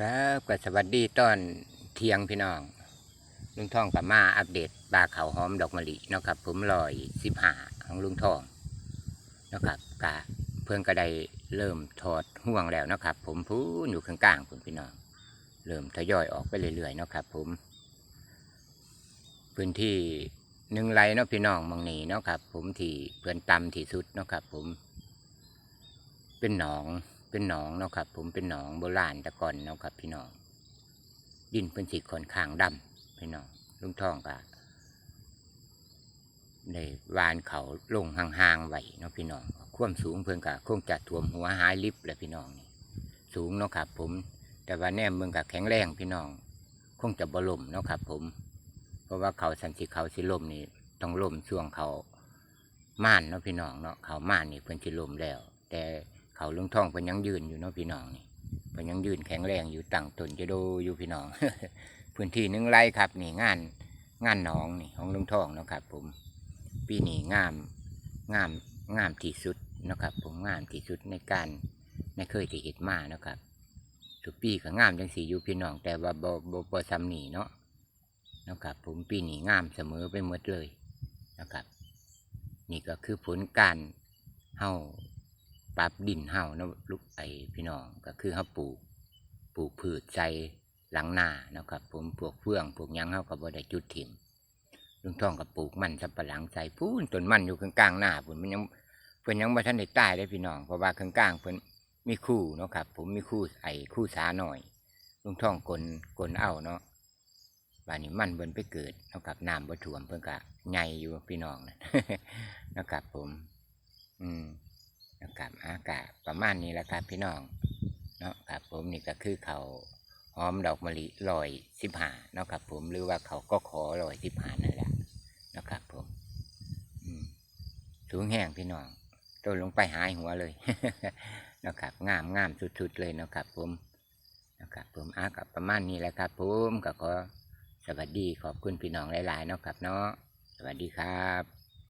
ครับก็สวัสดีตอนเที่ยงพี่น้องลุงทองกับมาอัปเดตปลาเขาหอมดอกมะลินะครับ ผมลอยสิบหาของลุงทองนะครับกะเพื่อนก็ได้เริ่มถอดห่วงแล้วนะครับ ผมพูนอยู่ข้างกลางผมพี่น้องเริ่มทยอยออกไปเรื่อยๆนะครับ ผม พื้นที่หนึ่งไรเนาะพี่น้องมองนีเนาะครับ ผมที่เพื่อนตำที่สุดเนาะครับ ผม เป็นหนอง เป็นหนองเนาะครับ ผมเป็นหนองโบราณแต่ก่อนเนาะครับ พี่น้องดินเป็นสีค่อนข้างดำพี่น้องลุงทองก็ได้วานเขาลงห่างๆไว้เนาะพี่น้องความสูงเพิ่นก็คงจะท่วมหัวหายลิบเลยพี่น้องนี่สูงเนาะครับ ผม แต่ว่าแนมเมืองก็แข็งแรงพี่น้อง คงจะบ่ล่มเนาะครับ ผม เพราะว่าเขาสันสิเขาสิล่มนี่ต้องล่มช่วงเขาม่านเนาะพี่น้องเนาะเขาม่านนี่เพิ่นสิล่มแล้ว แต่ เขาลุงทองเพิ่นยังยืนอยู่เนาะพี่น้องนี่เพิ่นยังยืนแข็งแรงอยู่ตั้งตนจะโดอยู่พี่น้อง พื้นที่หนึ่งไร่ครับนี่งานงานหนองนี่ของลุงทองเนาะครับ ผมปีนี้งามงามงามที่สุดเนาะครับ ผมงามที่สุดในการในเคยที่เห็นมาเนาะครับทุกปีก็งามจังสีอยู่พี่น้อง แต่ว่าบ่บ่บ่ซ้ำนี่เนาะนะครับ ผมปีนี้งามเสมอไปหมดเลยนะครับ นี่ก็คือผลการเฮา ปรับดินเฮานะลูกไอพี่น้องก็คือเฮาปลูกปลูกพืชใส่หลังนานะครับ ผมพวกเฟื่องพวกยังเฮาก็บ่ได้จุดถิ่มลุงทองก็ปลูกมันสับปะหลังใส่พูนต้นมันอยู่ข้างกลางหน้าพุ่นมันยังเพิ่นยังบ่ทันได้ตายเลยพี่น้องเพราะว่าข้างกลางเพิ่นมีคู่เนาะครับ ผมมีคู่ไอ้คู่สาหน่อยลุงทองกลกลเอาเนาะบ้านนี้มันเบิ่นไปเกิดเนาะครับน้ำบ่ท่วมเพิ่นก็ใหญ่อยู่พี่น้องนะครับผม อืม นะครับอากาศประมาณนี้แหละครับพี่น้องเนาะครับผมนี่ก็คือเขาหอมดอกมะลิลอยสิบหาเนาะครับผมหรือว่าเขาก็ขอลอยสิบหานั่นแหละนะครับผมสูงแห้งพี่น้องต้นลงไปหายหัวเลยนะครับงามงามสุดๆเลยเนาะครับผมนะครับผมอากับประมาณนี้แหละครับผมก็ขอสวัสดีขอบคุณพี่น้องหลายๆเนาะครับเนาะสวัสดีครับ